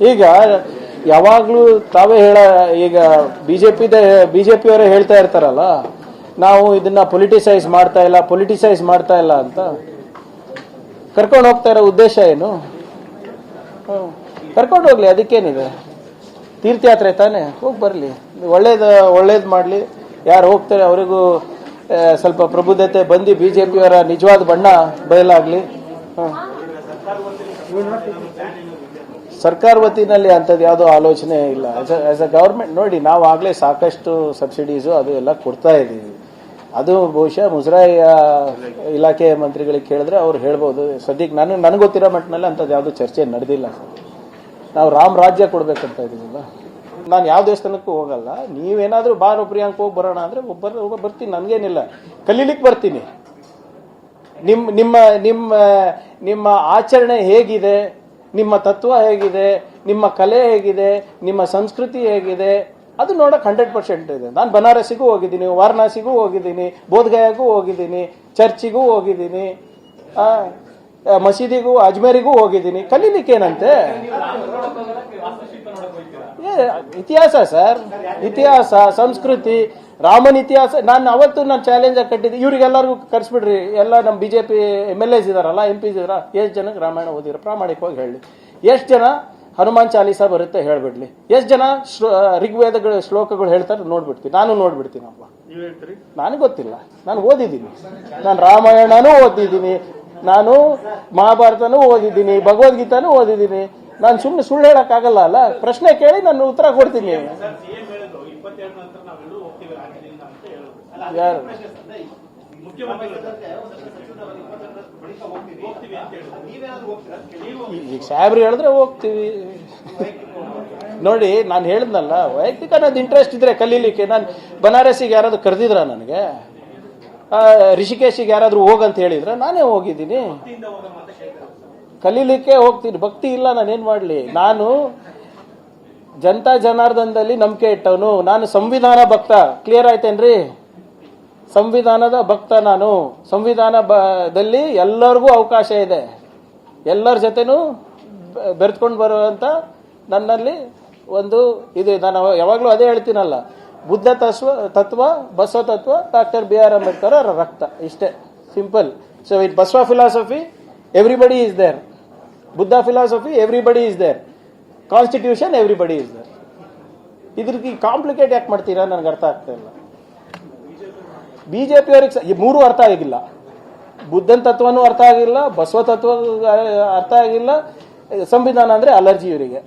ಈಗ ಯಾವಾಗ್ಲೂ ತಾವೇ ಹೇಳ, ಈಗ ಬಿಜೆಪಿ ಬಿಜೆಪಿಯವರೇ ಹೇಳ್ತಾ ಇರ್ತಾರಲ್ಲ, ನಾವು ಇದನ್ನ ಪೊಲಿಟಿಸೈಸ್ ಮಾಡ್ತಾ ಇಲ್ಲ ಪೊಲಿಟಿಸೈಸ್ ಮಾಡ್ತಾ ಇಲ್ಲ ಅಂತ. ಕರ್ಕೊಂಡು ಹೋಗ್ತಾ ಇರೋ ಉದ್ದೇಶ ಏನು. ಕರ್ಕೊಂಡು ಹೋಗ್ಲಿ, ಅದಕ್ಕೇನಿದೆ? ತೀರ್ಥಯಾತ್ರೆ ತಾನೆ? ಹೋಗಿ ಬರಲಿ. ಒಳ್ಳೇದು ಒಳ್ಳೇದು ಮಾಡಲಿ. ಯಾರು ಹೋಗ್ತಾರೆ ಅವರಿಗೂ ಸ್ವಲ್ಪ ಪ್ರಬುದ್ಧತೆ ಬಂದು ಬಿಜೆಪಿಯವರ ನಿಜವಾದ ಬಣ್ಣ ಬಯಲಾಗ್ಲಿ. ಸರ್ಕಾರ ವತಿಯಲ್ಲಿ ಅಂಥದ್ದು ಯಾವುದೋ ಆಲೋಚನೆ ಇಲ್ಲ. ಆಸ್ ಅ ಗೌರ್ಮೆಂಟ್ ನೋಡಿ, ನಾವು ಆಗಲೇ ಸಾಕಷ್ಟು ಸಬ್ಸಿಡೀಸು ಅದು ಎಲ್ಲ ಕೊಡ್ತಾ ಇದ್ದೀವಿ. ಅದು ಬಹುಶಃ ಮುಜರಾಯಿಯ ಇಲಾಖೆ ಮಂತ್ರಿಗಳಿಗೆ ಕೇಳಿದ್ರೆ ಅವ್ರು ಹೇಳ್ಬೋದು. ಸದ್ಯಕ್ಕೆ ನಾನು, ನನಗೆ ಗೊತ್ತಿರೋ ಮಟ್ಟಿನಲ್ಲಿ ಅಂಥದ್ದು ಯಾವುದೂ ಚರ್ಚೆ ನಡೆದಿಲ್ಲ. ಸರ್ ನಾವು ರಾಮ್ ರಾಜ್ಯ ಕೊಡಬೇಕಂತ ಇದ್ದೀವಲ್ಲ ನಾನು ಯಾವ ದೇವಸ್ಥಾನಕ್ಕೂ ಹೋಗಲ್ಲ. ನೀವೇನಾದರೂ ಬಾರೋ ಪ್ರಿಯಾಂಕ್ ಹೋಗಿ ಬರೋಣ ಅಂದರೆ ಒಬ್ಬರು ಬರ್ತೀನಿ. ನನಗೇನಿಲ್ಲ. ಕಲೀಲಿಕ್ಕೆ ಬರ್ತೀನಿ. ನಿಮ್ಮ ನಿಮ್ಮ ನಿಮ್ಮ ನಿಮ್ಮ ಆಚರಣೆ ಹೇಗಿದೆ? ನಿಮ್ಮ ತತ್ವ ಹೇಗಿದೆ, ನಿಮ್ಮ ಕಲೆ ಹೇಗಿದೆ, ನಿಮ್ಮ ಸಂಸ್ಕೃತಿ ಹೇಗಿದೆ, ಅದು ನೋಡಕ್ ಹಂಡ್ರೆಡ್ ಪರ್ಸೆಂಟ್ ಇದೆ. ನಾನು ಬನಾರಸಿಗೂ ಹೋಗಿದ್ದೀನಿ, ವಾರಣಾಸಿಗೂ ಹೋಗಿದ್ದೀನಿ, ಬೋಧ್ಗಯಾಗೂ ಹೋಗಿದ್ದೀನಿ, ಚರ್ಚಿಗೂ ಹೋಗಿದ್ದೀನಿ ಮಸೀದಿಗೂ, ಅಜ್ಮೇರಿಗೂ ಹೋಗಿದ್ದೀನಿ. ಕಲೀಲಿಕ್ಕೇನಂತೆ ಏ, ಇತಿಹಾಸ ಸರ್. ಇತಿಹಾಸ ಸಂಸ್ಕೃತಿ ರಾಮನ್ ಇತಿಹಾಸ. ನಾನು ಅವತ್ತು ನಾನು ಚಾಲೆಂಜ್ ಆಗಿ ಕಟ್ಟಿದ್ದೆ. ಇವ್ರಿಗೆಲ್ಲರಿಗೂ ಕರ್ಸ್ಬಿಡ್ರಿ. ಎಲ್ಲ ನಮ್ಮ ಬಿಜೆಪಿ ಎಂ ಎಲ್ ಎಸ್ ಇದಾರಲ್ಲ ಎಂ ಪಿ ಇದಾರ. ಎಷ್ಟು ಜನಕ್ಕೆ ರಾಮಾಯಣ ಓದಿರ ಪ್ರಾಮಾಣಿಕವಾಗಿ ಹೇಳಿ. ಎಷ್ಟು ಜನ ಹನುಮಾನ್ ಚಾಲೀಸ ಬರುತ್ತೆ ಹೇಳ್ಬಿಡ್ಲಿ. ಎಷ್ಟು ಜನ ಶ್ಲೋ ಋಗ್ವೇದಗಳ ಶ್ಲೋಕಗಳು ಹೇಳ್ತಾರೆ ನೋಡ್ಬಿಡ್ತೀನಿ. ನಾನು ನೋಡ್ಬಿಡ್ತೀನಪ್ಪ ನನಗೆ ಗೊತ್ತಿಲ್ಲ. ನಾನು ಓದಿದ್ದೀನಿ. ನಾನು ರಾಮಾಯಣನೂ ಓದಿದ್ದೀನಿ. ನಾನು ಮಹಾಭಾರತನೂ ಓದಿದ್ದೀನಿ. ಭಗವದ್ಗೀತಾನೂ ಓದಿದ್ದೀನಿ. ನಾನು ಸುಮ್ಮನೆ ಸುಳ್ಳು ಹೇಳಕ್ಕಾಗಲ್ಲ ಅಲ್ಲ? ಪ್ರಶ್ನೆ ಕೇಳಿ ನಾನು ಉತ್ತರ ಕೊಡ್ತೀನಿ ಯಾರು? ಈಗ ಸಾಹೇಬ್ರು ಹೇಳಿದ್ರೆ ಹೋಗ್ತೀವಿ. ನೋಡಿ ನಾನು ಹೇಳಿದ್ನಲ್ಲ ವೈಯಕ್ತಿಕ ಅನ್ನೋದು ಇಂಟ್ರೆಸ್ಟ್ ಇದ್ರೆ ಕಲೀಲಿಕ್ಕೆ ನಾನು ಬನಾರಸಿಗೆ ಯಾರಾದ್ರೂ ಕರೆದಿದ್ರ ನನಗೆ? ಆ, ರಿಷಿಕೇಶಿಗೆ ಯಾರಾದ್ರೂ ಹೋಗಂತ ಹೇಳಿದ್ರೆ? ನಾನೇ ಹೋಗಿದ್ದೀನಿ. ಕಲೀಲಿಕ್ಕೆ ಹೋಗ್ತೀನಿ. ಭಕ್ತಿ ಇಲ್ಲ, ನಾನೇನು ಮಾಡ್ಲಿ? ನಾನು ಜನತಾ ಜನಾರ್ದನದಲ್ಲಿ ನಂಬಿಕೆ ಇಟ್ಟವನು. ನಾನು ಸಂವಿಧಾನ ಭಕ್ತ. ಕ್ಲಿಯರ್ ಆಯ್ತೇನ್ರಿ? ಸಂವಿಧಾನದ ಭಕ್ತ ನಾನು. ಸಂವಿಧಾನ ಬ- ದಲ್ಲಿ ಎಲ್ಲರಿಗೂ ಅವಕಾಶ ಇದೆ. ಎಲ್ಲರ ಜೊತೆನೂ ಬೆರೆತ್ಕೊಂಡು ಬರುವಂತ ನನ್ನಲ್ಲಿ ಒಂದು ಇದು ನಾನು ಯಾವಾಗಲೂ ಅದೇ ಹೇಳ್ತೀನಲ್ಲ. ಬುದ್ಧ ತತ್ವ ತತ್ವ, ಬಸವ ತತ್ವ ಡಾಕ್ಟರ್ ಬಿ ಆರ್ ಅಂಬೇಡ್ಕರ್ ರಕ್ತ. ಇಷ್ಟೇ. Simple so it Basava philosophy everybody is there Buddha philosophy everybody is there constitution everybody is there ಇದ್ರಿಗೆ complicate ಯಾಕೆ ಮಾಡ್ತೀರಾ? ನನಗೆ ಅರ್ಥ ಆಗ್ತಾ ಇಲ್ಲ. ಬಿಜೆಪಿ ಅವ್ರಿಗೆ ಈ ಮೂರು ಅರ್ಥ ಆಗಿಲ್ಲ. ಬುದ್ಧನ ತತ್ವನೂ ಅರ್ಥ ಆಗಿಲ್ಲ, ಬಸವ ತತ್ವ ಅರ್ಥ ಆಗಿಲ್ಲ. ಸಂವಿಧಾನ ಅಂದ್ರೆ ಅಲರ್ಜಿ ಇವರಿಗೆ.